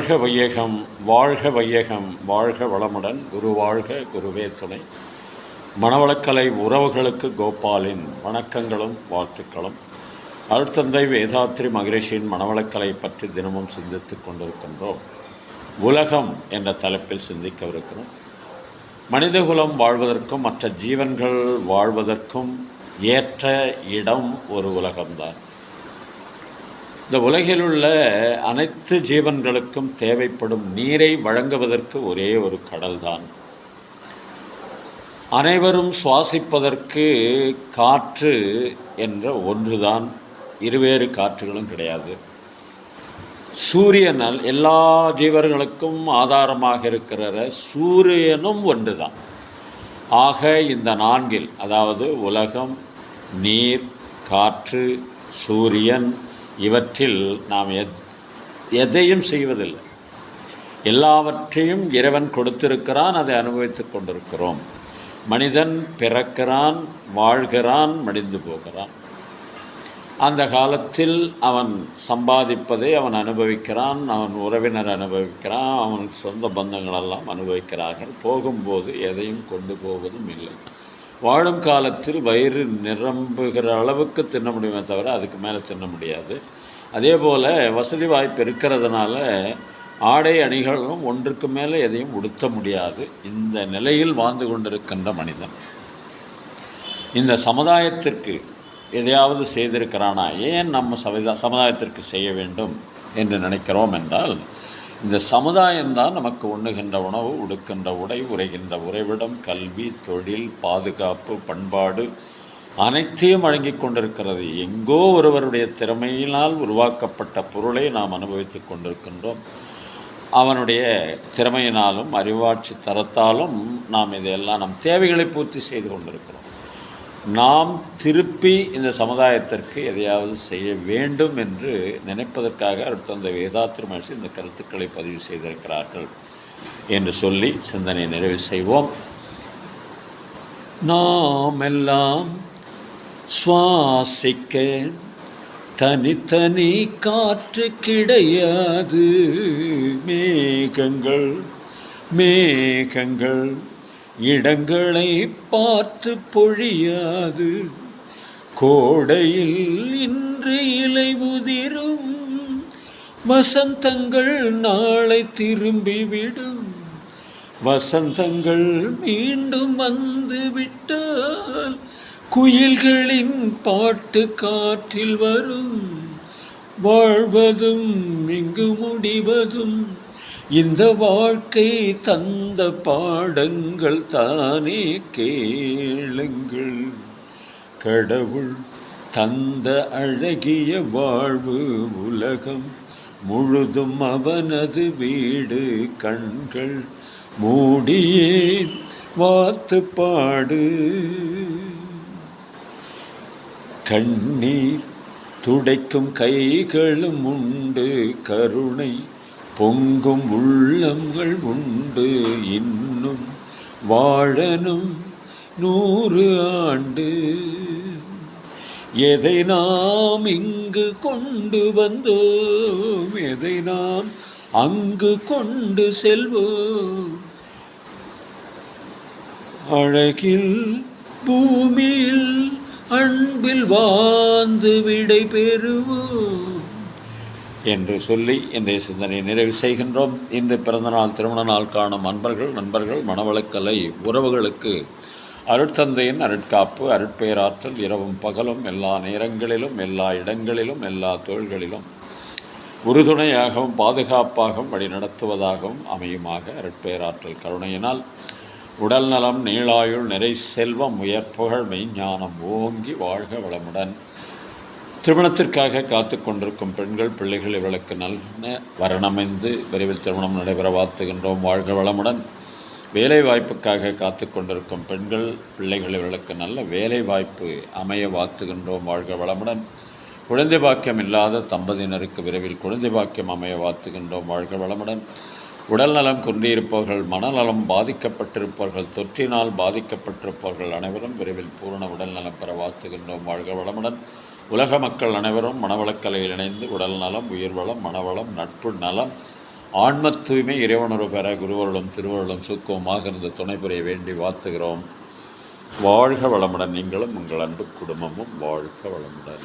வாழ்க வையகம் வாழ்க வையகம் வாழ்க வளமுடன் குரு வாழ்க குருவே துணை. மணவளக்கலை உறவுகளுக்கு கோபாலின் வணக்கங்களும் வாழ்த்துக்களும். அருட்தந்தை வேதாத்ரி மகரிஷியின் மணவளக்கலை பற்றி தினமும் சிந்தித்துக் கொண்டிருக்கின்றோம். உலகம் என்ற தலைப்பில் சிந்திக்கவிருக்கிறோம். மனிதகுலம் வாழ்வதற்கும் மற்ற ஜீவன்கள் வாழ்வதற்கும் ஏற்ற இடம் ஒரு உலகம்தான். இந்த உலகில் உள்ள அனைத்து ஜீவன்களுக்கும் தேவைப்படும் நீரை வழங்குவதற்கு ஒரே ஒரு கடல்தான். அனைவரும் சுவாசிப்பதற்கு காற்று என்ற ஒன்றுதான். இருவேறு காற்றுகளும் கிடையாது. சூரியனால் எல்லா ஜீவர்களுக்கும் ஆதாரமாக இருக்கிற சூரியனும் ஒன்றுதான். ஆக இந்த நான்கில் அதாவது உலகம் நீர் காற்று சூரியன் இவற்றில் நாம் எதையும் செய்வதில்லை. எல்லாவற்றையும் இறைவன் கொடுத்திருக்கிறான் அதை அனுபவித்துக் கொண்டிருக்கிறோம். மனிதன் பிறக்கிறான் வாழ்கிறான் மடிந்து போகிறான். அந்த காலத்தில் அவன் சம்பாதிப்பதை அவன் அனுபவிக்கிறான் அவன் உறவினர் அனுபவிக்கிறான் அவன் சொந்த பந்தங்களெல்லாம் அனுபவிக்கிறார்கள். போகும்போது எதையும் கொண்டு போவதும் இல்லை. வாழும் காலத்தில் வயிறு நிரம்புகிற அளவுக்கு தின்ன முடியுமே தவிர அதுக்கு மேலே தின்ன முடியாது. அதே போல் வசதி வாய்ப்பு இருக்கிறதுனால ஆடை அணிகளும் ஒன்றுக்கு மேலே எதையும் உடுத்த முடியாது. இந்த நிலையில் வாழ்ந்து கொண்டிருக்கின்ற மனிதன். இந்த சமுதாயத்திற்கு எதையாவது செய்திருக்கிறானா? ஏன் நம்ம சமுதா சமுதாயத்திற்கு செய்ய வேண்டும் என்று நினைக்கிறோம் என்றால் இந்த சமுதாயம்தான் நமக்கு உண்ணுகின்ற உணவு உடுக்கின்ற உடை உரைகின்ற உறைவிடம் கல்வி தொழில் பாதுகாப்பு பண்பாடு அனைத்தையும் வழங்கி கொண்டிருக்கிறது. எங்கோ ஒருவருடைய திறமையினால் உருவாக்கப்பட்ட பொருளை நாம் அனுபவித்து கொண்டிருக்கின்றோம். அவனுடைய திறமையினாலும் அறிவாட்சி தரத்தாலும் நாம் இதையெல்லாம் நம் தேவைகளை பூர்த்தி செய்து கொண்டிருக்கிறோம். நாம் திருப்பி இந்த சமுதாயத்திற்கு எதையாவது செய்ய வேண்டும் என்று நினைப்பதற்காக அடுத்த அந்த வேதாத்திர மகிழ்ச்சி இந்த கருத்துக்களை பதிவு செய்திருக்கிறார்கள் என்று சொல்லி சிந்தனை நிறைவு செய்வோம். நாம் எல்லாம் சுவாசிக்க தனித்தனி காற்று கிடையாது மேகங்கள் மேகங்கள் இடங்களை பார்த்து பொழியாது. கோடையில் இன்று இலை உதிரும். வசந்தங்கள் நாளை திரும்பிவிடும் வசந்தங்கள் மீண்டும் வந்துவிட்டால் குயில்களின் பாட்டு காற்றில் வரும். வாழ்வதும் இங்கு முடிவதும். இந்த வாழ்க்கை தந்த பாடங்கள் தானே கேளுங்கள். கடவுள் தந்த அழகிய வாழ்வு உலகம் முழுதும் அவனது வீடு கண்கள் மூடியே வாத்து பாடு. கண்ணீர் துடைக்கும் கைகளும் உண்டு கருணை பொங்கும் உள்ளங்கள் உண்டு இன்னும் வாழனும் நூறு ஆண்டு. எதை நாம் இங்கு கொண்டு வந்தோம்? எதை நாம் அங்கு கொண்டு செல்வோம்? அழகில் பூமியில் அன்பில் வாழ்ந்து விடை பெறுவோம். என்று சொல்லி இன்றைய சிந்தனையை நிறைவு செய்கின்றோம். இன்று பிறந்தநாள் திருமண நாள் காணும் அன்பர்கள் நண்பர்கள் மனவளக்கலை உறவுகளுக்கு அருட்தந்தையின் அருட்காப்பு அருட்பேராற்றல் இரவும் பகலும் எல்லா நேரங்களிலும் எல்லா இடங்களிலும் எல்லா தொழில்களிலும் உறுதுணையாகவும் பாதுகாப்பாகவும் வழி நடத்துவதாகவும் அமையுமாக அருட்பேராற்றல் கருணையினால். உடல் நலம் நீளாயுள் நிறை செல்வம் உயர்ப்புகழ் மெய்ஞானம் ஓங்கி வாழ்க வளமுடன். திருமணத்திற்காக காத்து கொண்டிருக்கும் பெண்கள் பிள்ளைகள் இவர்களுக்கு நல்ல வரணமைந்து விரைவில் திருமணம் நடைபெற வாழ்த்துகின்றோம். வாழ்க வளமுடன். வேலை வாய்ப்புக்காக காத்து கொண்டிருக்கும் பெண்கள் பிள்ளைகள் இவர்களுக்கு நல்ல வேலை வாய்ப்பு அமைய வாழ்த்துகின்றோம். வாழ்க வளமுடன். குழந்தை பாக்கியம் இல்லாத தம்பதியினருக்கு விரைவில் குழந்தை பாக்கியம் அமைய வாழ்த்துகின்றோம். வாழ்க வளமுடன். உடல்நலம் குன்றியிருப்பவர்கள் மனநலம் பாதிக்கப்பட்டிருப்பவர்கள் தொற்றினால் பாதிக்கப்பட்டிருப்பவர்கள் அனைவரும் விரைவில் பூரண உடல்நலம் பெற வாழ்த்துகின்றோம். வாழ்க வளமுடன். உலக மக்கள் அனைவரும் மனவளக்கலையில் இணைந்து உடல் நலம் உயிர் வளம் மனவளம் நட்பு நலம் ஆன்ம தூய்மை இறைவனுறு பெற குருவருளும் திருவருளும் சுக்கமாக இருந்து துணை புரிய வேண்டி வாழ்த்துகிறோம். வாழ்க வளமுடன். நீங்களும் உங்கள் அன்பு குடும்பமும் வாழ்க வளமுடன்.